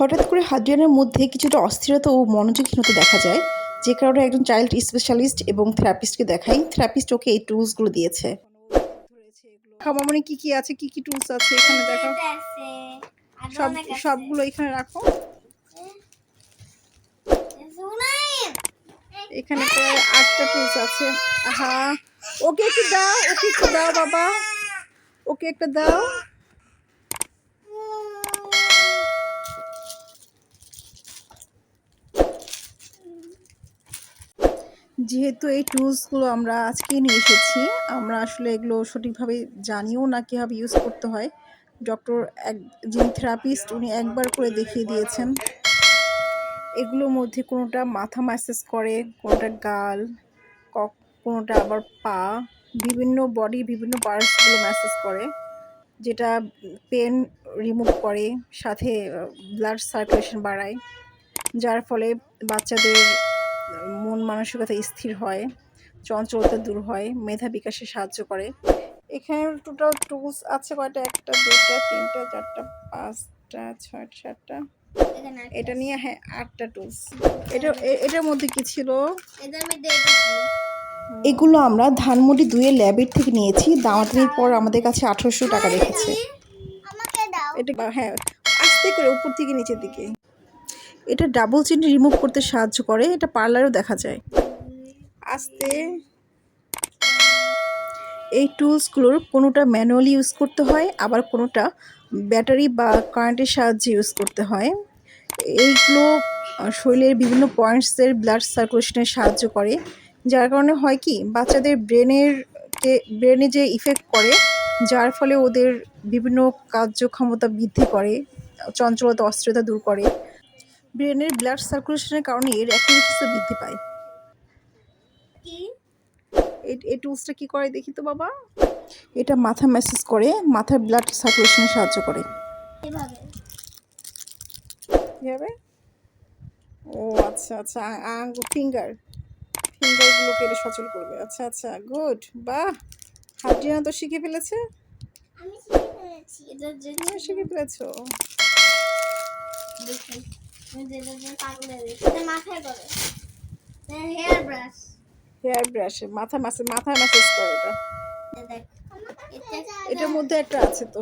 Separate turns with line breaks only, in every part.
হঠাৎ করে হাড্রিয়ানের মধ্যে কিছুটা অস্থিরতা ও মনোযোগহীনতা দেখা যায় যে কারণে একজন চাইল্ড স্পেশালিস্ট এবং থেরাপিস্টকে দেখাই থেরাপিস্ট ওকে এই টুলসগুলো দিয়েছে। খামামনি কি কি আছে কি কি টুলস আছে এখানে দেখো। সব সবগুলো এখানে রাখো। এখানে প্রায় আটটা টুলস আছে। আহা! ওকে একটু দাও ওকে একটু দাও বাবা। ওকে একটা দাও। যেহেতু এই টুলসগুলো আমরা আজকে নিয়ে এসেছি, আমরা আসলে এগুলো সঠিকভাবে জানিও না কীভাবে ইউজ করতে হয়। ডক্টর এক, যিনি থেরাপিস্ট উনি একবার করে দেখিয়ে দিয়েছেন। এগুলোর মধ্যে কোনোটা মাথা ম্যাসেজ করে, কোনোটা গাল কোনোটা আবার পা, বিভিন্ন বডি বিভিন্ন পার্টসগুলো ম্যাসেজ করে, যেটা পেন রিমুভ করে, সাথে ব্লাড সার্কুলেশন বাড়ায়। যার ফলে বাচ্চাদের মন মানসিকতা স্থির হয় চঞ্চলতা দূর হয় মেধা বিকাশে সাহায্য করে। এখানে টোটাল টুলস আছে কয়টা? একটা দুটা তিনটা চারটা পাঁচটা ছয়টা সাতটা। এটা নিয়ে হ্যাঁ আটটা টুলস এটা এটার মধ্যে কি ছিল? এগুলো আমরা ধানমন্ডি দুয়ে ল্যাবের থেকে নিয়েছি। দামাদামির পর আমাদের কাছে আঠারোশো টাকা রেখেছে। এটা হ্যাঁ আস্তে করে উপর থেকে নিচের দিকে। এটা ডাবল চিন রিমুভ করতে সাহায্য করে, এটা পার্লারেও দেখা যায়। আস্তে। এই টুলসগুলোর কোনোটা ম্যানুয়ালি ইউজ করতে হয়, আবার কোনোটা ব্যাটারি বা কারেন্টের সাহায্যে ইউজ করতে হয়। এইগুলো শরীরের বিভিন্ন পয়েন্টসের ব্লাড সার্কুলেশনে সাহায্য করে। যার কারণে হয় কি, বাচ্চাদের ব্রেনের ব্রেনে যে ইফেক্ট করে, যার ফলে ওদের বিভিন্ন কার্যক্ষমতা বৃদ্ধি করে, চঞ্চলতা, অস্থিরতা দূর করে। ব্রেনের ব্লাড সার্কুলেশনের কারণে এর অ্যাক্টিভিটিসও বৃদ্ধি পায়।
কি?
এই টুলসটা কী করে দেখি তো বাবা? এটা মাথা ম্যাসেজ করে মাথার ব্লাড সার্কুলেশনে সাহায্য করে।
এভাবে।
ও আচ্ছা আচ্ছা আঙ্গুল ফিঙ্গার ফিঙ্গারগুলোকে এটা সচল করবে। আচ্ছা আচ্ছা গুড বাহ! হাড্ডিনা তো শিখে ফেলেছে।
শিখে ফেলেছো? দেখি। মাথায় করে। হেয়ার ব্রাশ
হেয়ার ব্রাশে মাথা ম্যাসেজ মাথা ম্যাসেজ করে এটা। এটার মধ্যে একটা আছে তো।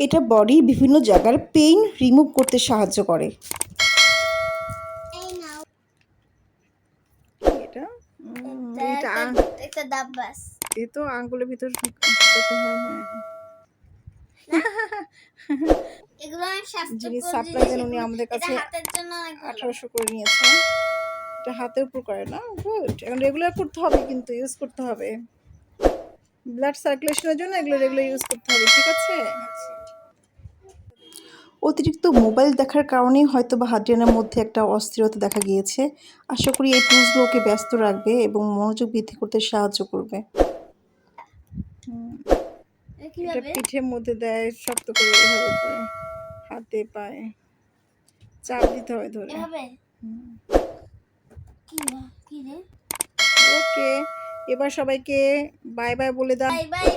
এটা বডির বিভিন্ন জায়গার পেইন রিমুভ করতে সাহায্য করে। এটা?
এটা দাব্বাস
এ তো আঙ্গুলের ভিতর হয় হ্যাঁ
এগুলো অনেক স্বাস্থ্যকর
যিনি
জিনিস,
সাপ্লাই দেন উনি আমাদের কাছে। আঠারোশো করে নিয়েছে। এটা হাতের উপর করে না গুড এখন রেগুলার করতে হবে কিন্তু ইউজ করতে হবে। ব্লাড সার্কুলেশনের জন্য এগুলো রেগুলার ইউজ করতে হবে ঠিক আছে। অতিরিক্ত মোবাইল দেখার কারণেই হয়তো বা হাড্রিয়ানের মধ্যে একটা অস্থিরতা দেখা গিয়েছে। আশা করি এই টুলসগুলো ওকে ব্যস্ত রাখবে এবং মনোযোগ বৃদ্ধি করতে সাহায্য করবে।
এটা
পিঠের মধ্যে দেয় শক্ত করে এভাবে করে হাতে পায়ে চাপ দিতে হয় ধরে। ওকে এবার সবাইকে বাই বাই বলে দাও।
Bye bye.